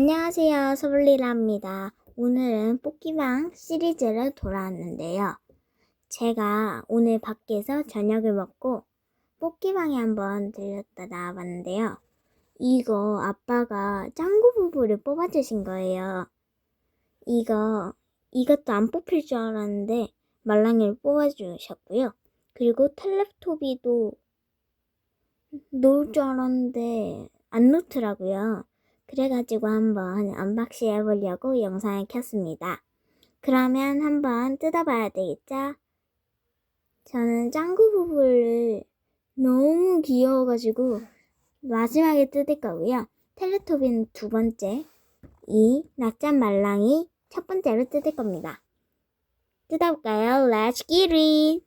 안녕하세요. 소블리라입니다. 오늘은 뽑기방 시리즈를 돌아왔는데요. 제가 오늘 밖에서 저녁을 먹고 뽑기방에 한번 들렸다 나와봤는데요. 이거 아빠가 짱구 부부를 뽑아주신 거예요. 이거, 이것도 안 뽑힐 줄 알았는데 말랑이를 뽑아주셨고요. 그리고 텔레토비도 놓을 줄 알았는데 안 놓더라고요. 그래가지고 한번 언박싱 해보려고 영상을 켰습니다. 그러면 한번 뜯어봐야 되겠죠? 저는 짱구 부부를 너무 귀여워가지고 마지막에 뜯을 거고요. 텔레토비는 두 번째, 이 낙잔 말랑이 첫 번째로 뜯을 겁니다. 뜯어볼까요? Let's get it!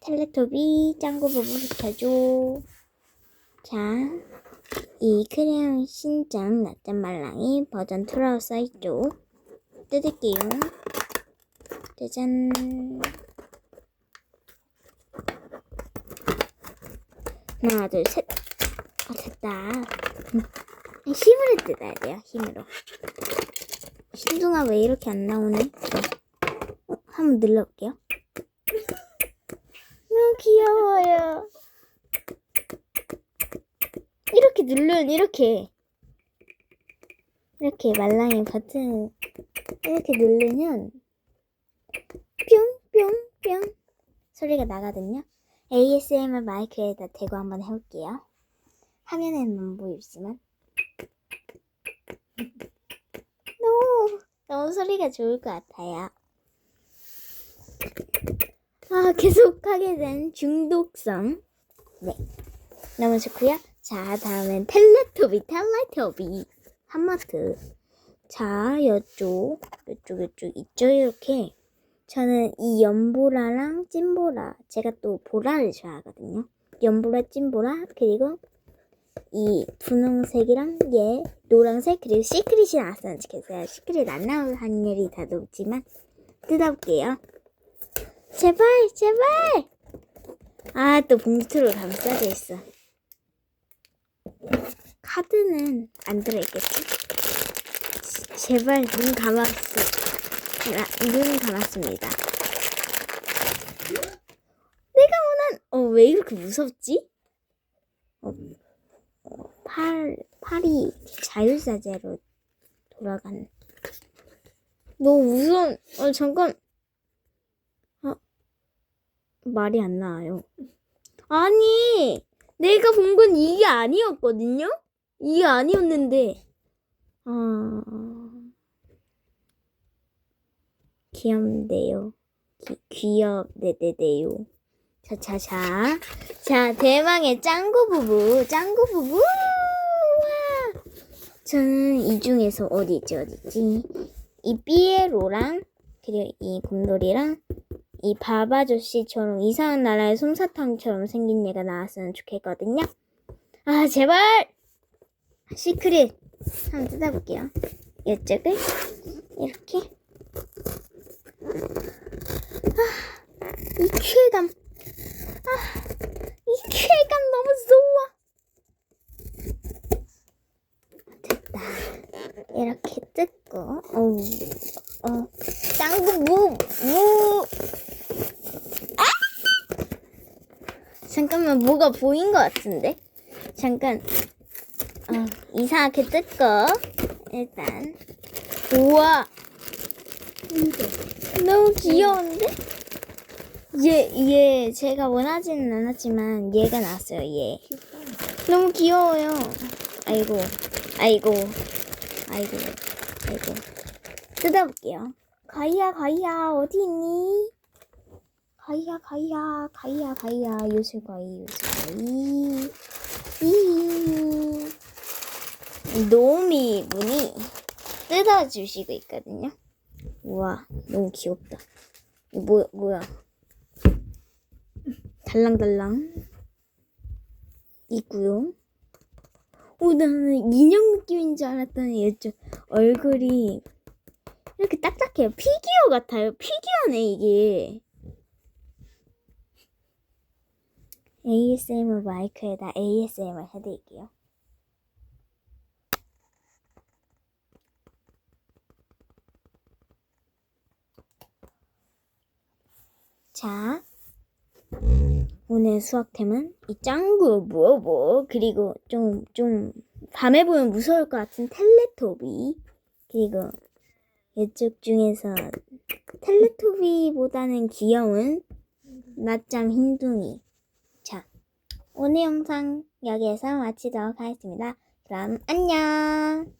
텔레토비 짱구 부부부터 줘. 자, 이 크레용 신장 낮잠 말랑이 버전 2라고 써있죠. 뜯을게요. 짜잔. 하나, 둘, 셋. 아, 됐다. 힘으로 뜯어야 돼요, 힘으로. 신둥아 왜 이렇게 안 나오네? 어, 한번 눌러볼게요. 너무 귀여워요. 이렇게 누르면 이렇게 이렇게 말랑이 버튼 이렇게 누르면 뿅뿅뿅 소리가 나거든요. ASMR 마이크에다 대고 한번 해볼게요. 화면에는 안 보이지만 너무 너무 소리가 좋을 것 같아요. 아 계속 하게 된 중독성 네 너무 좋고요. 자, 다음엔 텔레토비, 텔레토비. 한마트. 자, 이쪽, 이쪽, 이쪽, 있죠, 이렇게. 저는 이 연보라랑 찐보라, 제가 또 보라를 좋아하거든요. 연보라, 찐보라, 그리고 이 분홍색이랑 얘, 노란색, 그리고 시크릿이 나왔으면 좋겠어요. 시크릿 안 나올 확률이 다 높지만, 뜯어볼게요. 제발, 제발! 아, 또 봉투로 감싸져 있어. 카드는 안 들어있겠지? 제발 눈 감았어. 아, 눈 감았습니다. 내가 원한, 어, 왜 이렇게 무섭지? 어, 어, 팔, 팔이 자율사제로 돌아가는. 너무 무서운, 어, 잠깐. 어, 말이 안 나와요. 아니! 내가 본 건 이게 아니었거든요? 이게 아니었는데, 아, 귀엽네요. 귀, 귀엽, 네네네요. 자, 자, 자. 자, 대망의 짱구 부부, 짱구 부부! 와! 저는 이 중에서 어디 있지, 어디 있지? 이 삐에로랑, 그리고 이 곰돌이랑, 이 바바조씨처럼 이상한 나라의 솜사탕처럼 생긴 얘가 나왔으면 좋겠거든요. 아, 제발! 시크릿. 한번 뜯어볼게요. 이쪽을 이렇게. 아, 이 쾌감. 아, 이 쾌감 너무 좋아. 됐다. 이렇게 뜯고, 어우, 어, 짱구 무, 무. 잠깐만 뭐가 보인 것 같은데? 잠깐. 어, 이상하게 뜯고. 일단. 우와. 너무 귀여운데? 얘, 얘 제가 원하지는 않았지만 얘가 나왔어요 얘. 너무 귀여워요. 아이고 아이고 아이고 아이고. 뜯어볼게요. 가이야 가이야. 어디 있니? 가이야 가이야 가이야 가이야. 요술가이 요술가이. 이. 노미 분이 뜯어주시고 있거든요. 우와 너무 귀엽다. 뭐, 뭐야? 달랑달랑. 있고요. 오 나는 인형 느낌인 줄 알았더니 이쪽 얼굴이 이렇게 딱딱해요. 피규어 같아요. 피규어네 이게 ASMR 마이크에다 ASMR 해드릴게요. 자, 오늘 수학템은 이 짱구 뭐뭐 뭐, 그리고 좀 좀 밤에 보면 무서울 것 같은 텔레토비 그리고 이쪽 중에서 텔레토비보다는 귀여운 낮잠 흰둥이 자, 오늘 영상 여기에서 마치도록 하겠습니다. 그럼 안녕.